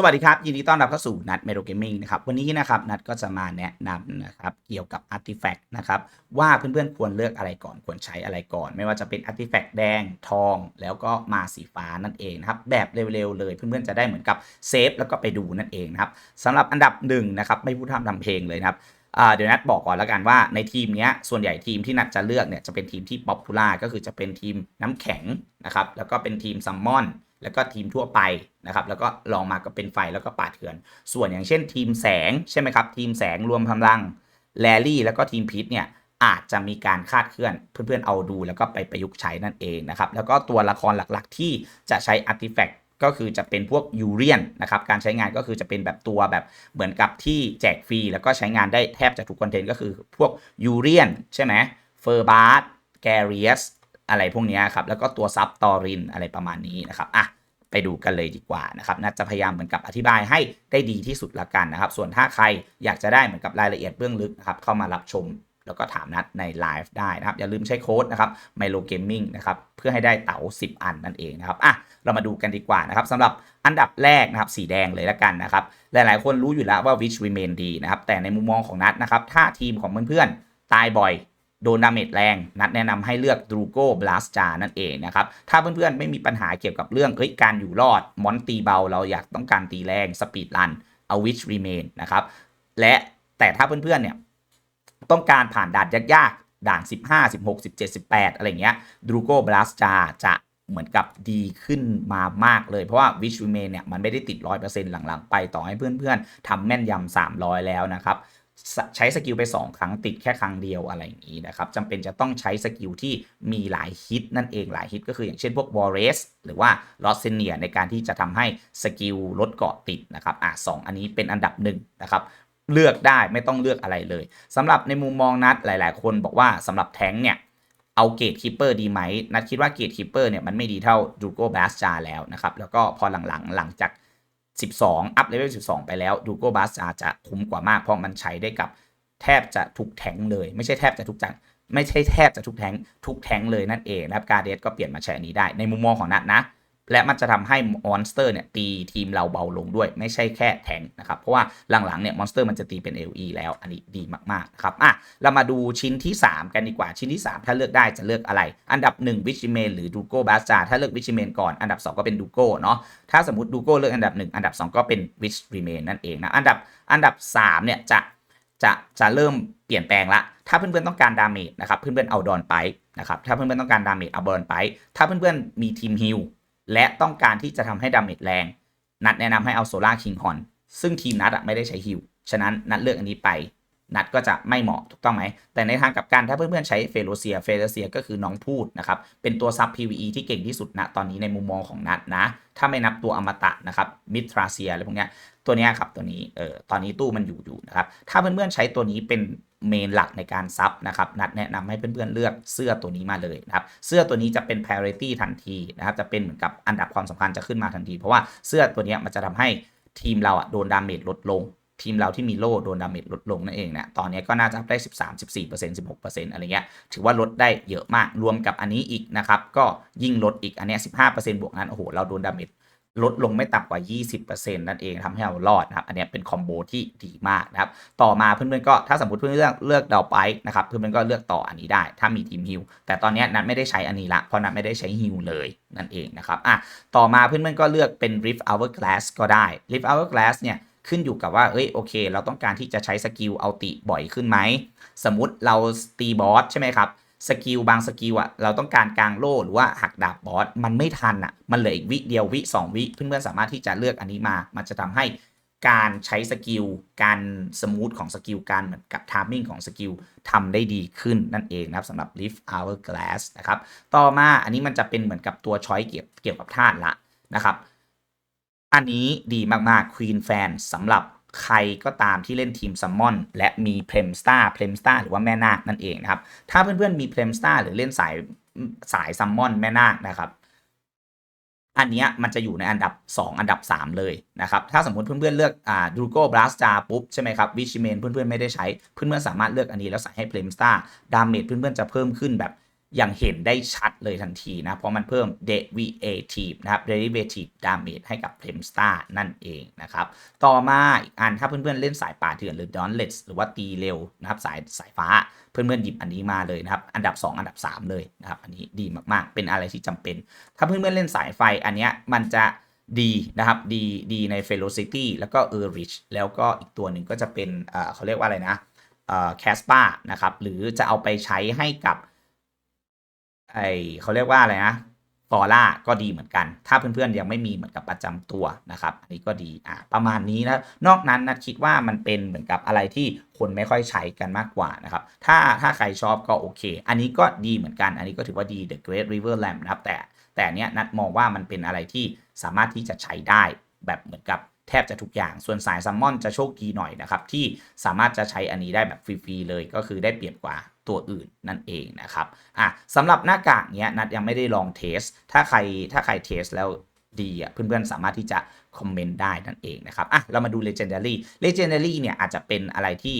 สวัสดีครับ ยินดีต้อนรับเข้าสู่นัดเมโ o เกมมิ่งนะครับวันนี้นะครับนัดก็จะมาแนะนำนะครับเกี่ยวกับอาร์ติแฟกต์นะครับว่าเพื่อนๆควรเลือกอะไรก่อนควรใช้อะไรก่อน ไม่ว่าจะเป็นอาร์ติแฟกต์แดงทอง แล้วก็มาสีฟ้านั่นเองนะครับแบบเร็วๆเลยเพื่อนๆจะได้เหมือนกับเซฟแล้วก็ไปดูนั่นเองนะครับสำหรับอันดับหนึ่งนะครับไม่พูดทำทำเพลงเลยนะครับเดี๋ยวนัดบอกก่อนแล้วกันว่าในทีมนี้ส่วนใหญ่ทีมที่นัดจะเลือกเนี่ยจะเป็นทีมที่ป๊อปปูล่าก็คือจะเป็นทีมน้ำแข็งนะครับแล้วก็เป็นทีมซัมมอน แล้วก็ทีมทั่วไปนะครับ แล้วก็ลองมาก็เป็นไฟแล้วก็ป่าเถื่อน ส่วนอย่างเช่นทีมแสงใช่ไหมครับ ทีมแสงรวมพลังแลลี่แล้วก็ทีมพิษเนี่ยอาจจะมีการคาดเคลื่อน เพื่อนๆเอาดูแล้วก็ไปประยุกต์ใช้นั่นเองนะครับ แล้วก็ตัวละครหลักๆ ที่จะใช้อาร์ติแฟกต์ก็คือจะเป็นพวกยูเรียนนะครับ การใช้งานก็คือจะเป็นแบบตัวแบบเหมือนกับที่แจกฟรี แล้วก็ใช้งานได้แทบจะทุกคอนเทนต์ก็คือพวกยูเรียนใช่ไหมเฟอร์บาร์แกเรียส อะไรพวกนี้ครับแล้วก็ตัวซับตอรินอะไรประมาณนี้นะครับอะไปดูกันเลยดีกว่านะครับน่าจะพยายามเหมือนกับอธิบายให้ได้ดีที่สุดละกันนะครับ ส่วนถ้าใครอยากจะได้เหมือนกับรายละเอียดเบื้องลึกนะครับเข้ามารับชมแล้วก็ถามนัดในไลฟ์ได้นะครับ อย่าลืมใช้โค้ดนะครับ Milo Gaming นะครับ เพื่อให้ได้เต๋า 10 อันนั่นเองนะครับอะเรามาดูกันดีกว่านะครับสำหรับอันดับแรกนะครับ สีแดงเลยละกันนะครับ หลายๆ คนรู้อยู่แล้วว่า Which Remain ดีนะครับ แต่ในมุมมองของนัดนะครับ ถ้าทีมของเพื่อนๆตายบ่อย โดนดาเมจแรง นัดแนะนำให้เลือกดรูโก้บลัสจานั่นเองนะครับ ถ้าเพื่อนๆ ไม่มีปัญหาเกี่ยวกับเรื่องเฮ้ยการอยู่รอด มอนตีเบาเราอยากต้องการตีแรงสปีดรันเอาวิชรีเมนนะครับ และแต่ถ้าเพื่อนๆเนี่ยต้องการผ่านด่านยากๆ ด่าน 15 16 17 18 อะไรเงี้ยดรูโก้บลัสจาจะเหมือนกับดีขึ้นมามากเลย เพราะว่าวิชรีเมนเนี่ยมันไม่ได้ติด 100%หลังๆ ไปต่อให้เพื่อนๆทำแม่นยำ300 แล้วนะครับ ใช้สกิลไป 2 ครั้งติดแค่ครั้งเดียวอะไรอย่างนี้นะครับจำเป็นจะต้องใช้สกิลที่มีหลายฮิตนั่นเองหลายฮิตก็คืออย่างเช่นพวกวอร์เรสหรือว่าลอสเซเนียในการที่จะทำให้สกิลลดเกาะติดนะครับอะสอันนี้เป็นอันดับหนึ่งนะครับเลือกได้ไม่ต้องเลือกอะไรเลยสำหรับในมุมมองนัดหลาย ๆ คนบอกว่าสำหรับแท้งเนี่ยเอาเกตคิปเปอร์ดีไหมนัดคิดว่าเกตคิปเปอร์เนี่ยมันไม่ดีเท่าดูโก้บาสจาแล้วนะครับแล้วก็พอหลังๆหลังจาก 12 อัพเลเวล 12 ไปแล้วดูโก้บัสอาจะคุ้มกว่ามาก เพราะมันใช้ได้กับแทบจะทุกแทงเลย ไม่ใช่แทบจะทุกจังไม่ใช่แทบจะทุกแทงทุกแทงเลยนั่นเองนะครับการเดสก็เปลี่ยนมาใช้อันนี้ได้ในมุมมองของนัดนะ และมันจะทำให้มอนสเตอร์เนี่ยตีทีมเราเบาลงด้วย ไม่ใช่แค่แทงนะครับ เพราะว่าหลังๆเนี่ยมอนสเตอร์มันจะตีเป็น LE แล้วอันนี้ดีมากๆนะครับอะเรามาดูชิ้นที่ 3 กันดีกว่าชิ้นที่ 3 ถ้าเลือกได้จะเลือกอะไร อันดับ 1 วิชิเมนหรือดูโก้บาสจาถ้าเลือกวิชิเมนก่อนอันดับ 2 ก็เป็นดูโก้เนาะถ้าสมมติดูโก้เลือกอันดับ 1 อันดับ 2 ก็เป็นวิชรีเมนนั่นเองนะอันดับอันดับ3เนี่ยจะจะจะเริ่มเปลี่ยนแปลงละ ถ้าเพื่อนๆต้องการดาเมจนะครับ เพื่อนๆเอาดอนไปนะครับ ถ้าเพื่อนๆต้องการดาเมจเอาดอนไป ถ้าเพื่อนๆมีทีมฮิล และต้องการที่จะทำให้ดาเมจแรง นัดแนะนำให้เอาโซล่าคิงฮอนซึ่งทีมนัดไม่ได้ใช้ฮิลฉะนั้นนัดเลือกอันนี้ไป นัดก็จะไม่เหมาะถูกต้องไหม แต่ในทางกับกันถ้าเพื่อนๆใช้เฟโลเซีย เฟโลเซียก็คือน้องพูดนะครับ เป็นตัวซับ PVE ที่เก่งที่สุดณตอนนี้ในมุมมองของนัดนะ ถ้าไม่นับตัวอมตะนะครับมิทราเซียอะไรพวกเนี้ยตัวเนี้ยครับตัวนี้เออตอนนี้ตู้มันอยู่อยู่นะครับ ถ้าเพื่อนๆใช้ตัวนี้เป็นเมนหลักในการซับนะครับนัดแนะนำให้เพื่อนๆเลือกเสื้อตัวนี้มาเลยนะครับเสื้อตัวนี้จะเป็น parity ทันทีนะครับจะเป็นเหมือนกับอันดับความสำคัญจะขึ้นมาทันที เพราะว่าเสื้อตัวนี้มันจะทำให้ทีมเราอะโดนดาเมจลดลง ทีมเราที่มีโล่โดนดาเมจลดลงนั่นเองนะตอนนี้ก็น่าจะได้ 13 14 16 อะไรเงี้ยถือว่าลดได้เยอะมากรวมกับอันนี้อีกนะครับก็ยิ่งลดอีกอันนี้15 บวกนั้นโอ้โหเราโดนดาเมจลดลงไม่ต่ำกว่า 20%นั่นเองทำให้เรารอดนะครับ อันนี้เป็นคอมโบที่ดีมากนะครับ ต่อมาเพื่อนๆก็ถ้าสมมติเพื่อนเลือกเลือกดาวไปนะครับ เพื่อนๆก็เลือกต่ออันนี้ได้ ถ้ามีทีมฮิลแต่ตอนนี้นัดไม่ได้ใช้อันนี้ละเพราะนัดไม่ได้ใช้ฮิลเลยนั่นเองนะครับอะต่อมาเพื่อนๆก็เลือกเป็น Rift Hourglass ก็ได้ Rift Hourglass เนี่ย ขึ้นอยู่กับว่า เอ้ย โอเค เราต้องการที่จะใช้สกิลเอาติบ่อยขึ้นไหม สมมติเราตีบอสใช่ไหมครับ สกิลบางสกิลอะเราต้องการกลางโล่หรือว่าหักดาบบอส มันไม่ทันอะมันเหลืออีกวิเดียววิ 2 วิ เพื่อนๆสามารถที่จะเลือกอันนี้มา มันจะทำให้การใช้สกิล การสมูทของสกิล การเหมือนกับทามมิ่งของสกิลทำได้ดีขึ้นนั่นเองนะครับสำหรับ Lift Hourglass นะครับ ต่อมาอันนี้มันจะเป็นเหมือนกับตัวช้อยเกี่ยวเกี่ยวกับธาตุละนะครับ อันนี้ดีมากๆ Queen Fan สำหรับใครก็ตามที่เล่นทีมซัมมอนและมีเพลมสตาร์เพลมสตาร์หรือว่าแม่นาคนั่นเองนะครับ ถ้าเพื่อนๆมีเพลมสตาร์หรือเล่นสายสายซัมมอนแม่นาคนะครับอันนี้มันจะอยู่ในอันดับ 2 อันดับ 3 เลยนะครับ ถ้าสมมติเพื่อนๆเลือกอ่าดูโก้บลัสจาปุ๊บใช่ไหมครับวิชิเมนเพื่อนๆไม่ได้ใช้ เพื่อนๆสามารถเลือกอันนี้แล้วใส่ให้เพลมสตาร์ดาเมจเพื่อนๆจะเพิ่มขึ้นแบบ อย่างเห็นได้ชัดเลยทันทีนะ เพราะมันเพิ่ม derivative นะครับ derivative damage ให้กับ p r e m s t a r นั่นเองนะครับ ต่อมาอีกอันถ้าเพื่อนๆเล่นสายป่าเถื่อนหรือ d o n l e t หรือว่าตีเร็วนะครับสายสายฟ้าเพื่อนๆหยิบอันนี้มาเลยนะครับ อันดับ 2 อันดับ 3 เลยนะครับ อันนี้ดีมากๆ เป็นอะไรที่จำเป็น ถ้าเพื่อนๆเล่นสายไฟอันเนี้ยมันจะดีนะครับดีดีใน velocity แล้วก็ erich แล้วก็อีกตัวหนึ่งก็จะเป็นเอ่อเขาเรียกว่าอะไรนะเอ่อ caspa นะครับหรือจะเอาไปใช้ให้กับ ไอเขาเรียกว่าอะไรนะฟอร่าก็ดีเหมือนกัน ถ้าเพื่อนๆยังไม่มีเหมือนกับประจำตัวนะครับ อันนี้ก็ดีอะประมาณนี้นะ นอกนั้นนะคิดว่ามันเป็นเหมือนกับอะไรที่คนไม่ค่อยใช้กันมากกว่านะครับ ถ้าถ้าใครชอบก็โอเค อันนี้ก็ดีเหมือนกัน อันนี้ก็ถือว่าดี The Great River Lamp นะครับ แต่แต่เนี้ยนัดมองว่ามันเป็นอะไรที่สามารถที่จะใช้ได้แบบเหมือนกับแทบจะทุกอย่าง ส่วนสายซัมมอนจะโชคดีหน่อยนะครับที่สามารถจะใช้อันนี้ได้แบบฟรีๆเลย ก็คือได้เปรียบกว่า ตัวอื่นนั่นเองนะครับอะสำหรับหน้ากากเนี้ยนัดยังไม่ได้ลองเทส ถ้าใครถ้าใครเทสแล้วดีอะเพื่อนๆสามารถที่จะคอมเมนต์ได้นั่นเองนะครับอะเรามาดู Legendary Legendary เนี่ยอาจจะเป็นอะไรที่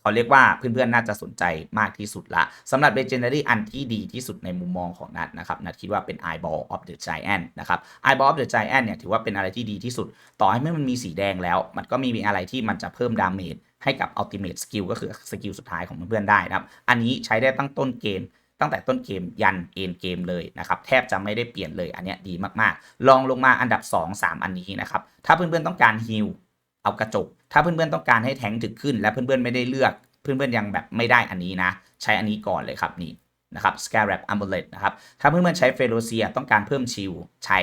เขาเรียกว่าเพื่อนๆน่าจะสนใจมากที่สุดละสำหรับ Legendary อันที่ดีที่สุดในมุมมองของนัดนะครับนัดคิดว่าเป็น Eyeball of the Giant นะครับ Eyeball of the Giant เนี่ยถือว่าเป็นอะไรที่ดีที่สุด ต่อให้ไม่มันมีสีแดงแล้ว มันก็มีอะไรที่มันจะเพิ่มดาเมจ ให้กับ Ultimate Skill ก็คือสกิลสุดท้ายของเพื่อนๆได้นะครับ อันนี้ใช้ได้ตั้งต้นเกม ตั้งแต่ต้นเกมยันเอ็นเกมเลยนะครับ แทบจะไม่ได้เปลี่ยนเลยอันนี้ดีมากๆ ลองลงมาอันดับ 2 3 อันนี้นะครับ ถ้าเพื่อนๆต้องการฮิลเอากระจก ถ้าเพื่อนๆต้องการให้แทงถึกขึ้น และเพื่อนๆไม่ได้เลือก เพื่อนๆยังแบบไม่ได้อันนี้นะ ใช้อันนี้ก่อนเลยครับนี่ นะครับ Scarab Amulet นะครับ ถ้าเพื่อนๆใช้เฟโลเซียต้องการเพิ่มชิลใช้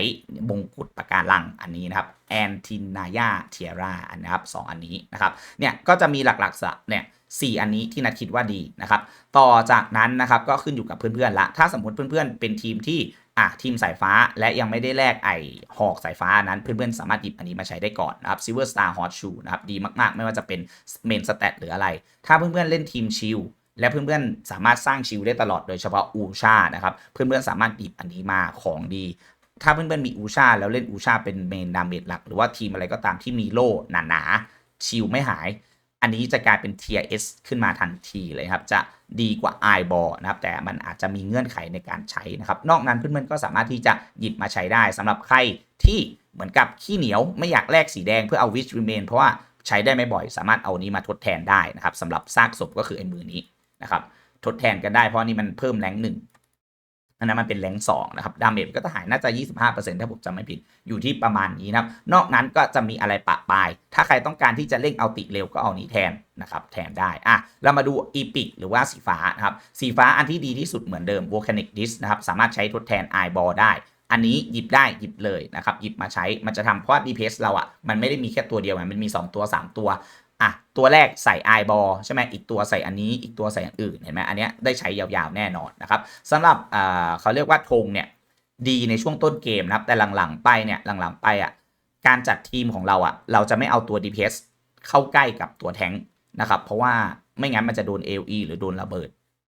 มงกุฎปะการังอันนี้นะครับ Antinaya Tiara อันนะครับสองอันนี้นะครับ เนี่ยก็จะมีหลักๆสะเนี่ยสี่อันนี้ที่นัดคิดว่าดีนะครับ ต่อจากนั้นนะครับก็ขึ้นอยู่กับเพื่อนๆละ ถ้าสมมติเพื่อนๆเป็นทีมที่อะทีมสายฟ้าและยังไม่ได้แลกไอหอกสายฟ้านั้นเพื่อนๆสามารถหยิบอันนี้มาใช้ได้ก่อนนะครับ Silver Star Hot Shoe นะครับดีมากๆ ไม่ว่าจะเป็นเมนสเตตหรืออะไร ถ้าเพื่อนๆเล่นทีมชิล และเพื่อนๆสามารถสร้างชิลได้ตลอดโดยเฉพาะอูชานะครับ เพื่อนๆสามารถหยิบอันนี้มาของดี ถ้าเพื่อนๆมีอูชาแล้วเล่นอูชาเป็นเมนดาเมจหลัก หรือว่าทีมอะไรก็ตามที่มีโล่หนาๆชิลไม่หาย อันนี้จะกลายเป็น Tier S ขึ้นมาทันทีเลยครับ จะดีกว่า Eyeball นะครับ แต่มันอาจจะมีเงื่อนไขในการใช้นะครับ นอกนั้นเพื่อนๆก็สามารถที่จะหยิบมาใช้ได้สำหรับใครที่เหมือนกับขี้เหนียวไม่อยากแลกสีแดงเพื่อเอา Wish Remain เพราะว่าใช้ได้ไม่บ่อยสามารถเอานี้มาทดแทนได้นะครับสำหรับซากศพก็คือไอ้มือนี้ นะครับ ทดแทนกันได้เพราะนี่มันเพิ่มแรงหนึ่งอันนั้นมันเป็นแรงสองนะครับ ดาเมจก็จะหายน่าจะ 25%ถ้าผมจำไม่ผิด อยู่ที่ประมาณนี้นะครับ นอกนั้นก็จะมีอะไรปะปาย ถ้าใครต้องการที่จะเร่งเอาติเร็วก็เอานี้แทนนะครับ แทนได้ อะ เรามาดูอีพิกหรือว่าสีฟ้านะครับ สีฟ้าอันที่ดีที่สุดเหมือนเดิม Volcanic Disc นะครับ สามารถใช้ทดแทน Eyeball ได้ อันนี้หยิบได้หยิบเลยนะครับ หยิบมาใช้ มันจะทำเพราะ DPS เราอะ่ะ มันไม่ได้มีแค่ตัวเดียวมันมี 2 ตัว 3 ตัว อะตัวแรกใส่ไอบอใช่ไหมอีกตัวใส่อันนี้อีกตัวใส่อันอื่นเห็นไหมอันเนี้ยได้ใช้ยาวๆแน่นอนนะครับสำหรับอ่าเขาเรียกว่าธงเนี่ยดีในช่วงต้นเกมนะครับ แต่หลังๆไปเนี่ยหลังๆไปอะการจัดทีมของเราอะเราจะไม่เอาตัว DPS เข้าใกล้กับตัวแทงนะครับเพราะว่าไม่งั้นมันจะโดน AOE หรือโดนระเบิด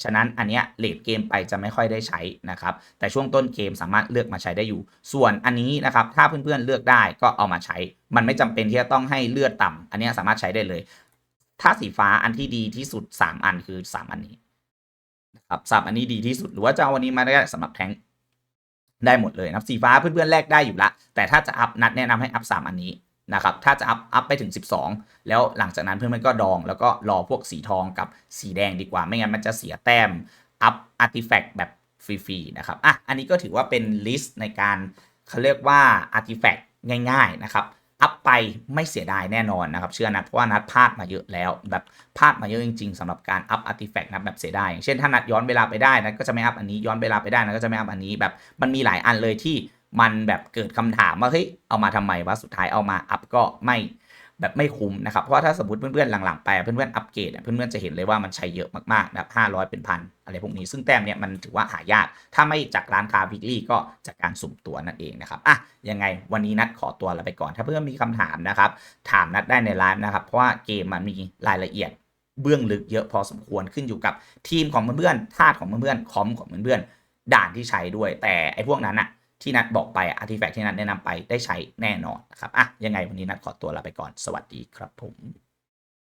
ฉะนั้นอันเนี้ยเลดเกมไปจะไม่ค่อยได้ใช้นะครับ แต่ช่วงต้นเกมสามารถเลือกมาใช้ได้อยู่ ส่วนอันนี้นะครับ ถ้าเพื่อนๆเลือกได้ก็เอามาใช้ มันไม่จำเป็นที่จะต้องให้เลือดต่ำอันนี้สามารถใช้ได้เลย ถ้าสีฟ้าอันที่ดีที่สุด 3 อันคือ 3 อันนี้นะครับสามอันนี้ดีที่สุดหรือว่าจะเอาวันนี้มาได้สำหรับแทงได้หมดเลยนะสีฟ้าเพื่อนๆแลกได้อยู่ละแต่ถ้าจะอัพนัดแนะนำให้อัพ3อันนี้ นะครับ ถ้าจะอัพอัพไปถึง 12 แล้วหลังจากนั้นเพื่อนๆก็ดอง แล้วก็รอพวกสีทองกับสีแดงดีกว่า ไม่งั้นมันจะเสียแต้ม อัพอาร์ติแฟกต์แบบฟรีๆนะครับ อะ อันนี้ก็ถือว่าเป็นลิสต์ในการเขาเรียกว่าอาร์ติแฟกต์ง่ายๆนะครับ อัพไปไม่เสียดายแน่นอนนะครับ เชื่อนัดเพราะว่านัดพลาดมาเยอะแล้ว แบบพลาดมาเยอะจริง ๆสำหรับการอัพอาร์ติแฟกต์นะแบบเสียดายอย่างเช่นถ้านัดย้อนเวลาไปได้นัดก็จะไม่อัพอันนี้ย้อนเวลาไปได้นัดก็จะไม่อัพอันนี้แบบมันมีหลายอันเลยที่ มันแบบเกิดคำถามว่าเฮ้ยเอามาทำไมวะสุดท้ายเอามาอัพก็ไม่แบบไม่คุ้มนะครับ เพราะว่าถ้าสมมติเพื่อนๆหลังๆไปเพื่อนๆอัปเกรดเพื่อนๆจะเห็นเลยว่ามันใช้เยอะมากๆนะครับห้าร้อยเป็นพันอะไรพวกนี้ ซึ่งแต้มเนี่ยมันถือว่าหายาก ถ้าไม่จากร้านคาวิกฤตก็จากการสุ่มตัวนั่นเองนะครับอะยังไงวันนี้นัดขอตัวลาไปก่อน ถ้าเพื่อนมีคำถามนะครับ ถามนัดได้ในไลฟ์นะครับ เพราะว่าเกมมันมีรายละเอียดเบื้องลึกเยอะพอสมควรขึ้นอยู่กับทีมของเพื่อนๆธาตุของเพื่อนๆคอมของเพื่อนๆด่านที่ใช้ด้วย แต่ไอ้พวกนั้นอะ ที่นัดบอกไปอาร์ติแฟกต์ที่นัดแนะนำไปได้ใช้แน่นอนนะครับอะยังไงวันนี้นัดขอตัวลาไปก่อนสวัสดีครับผม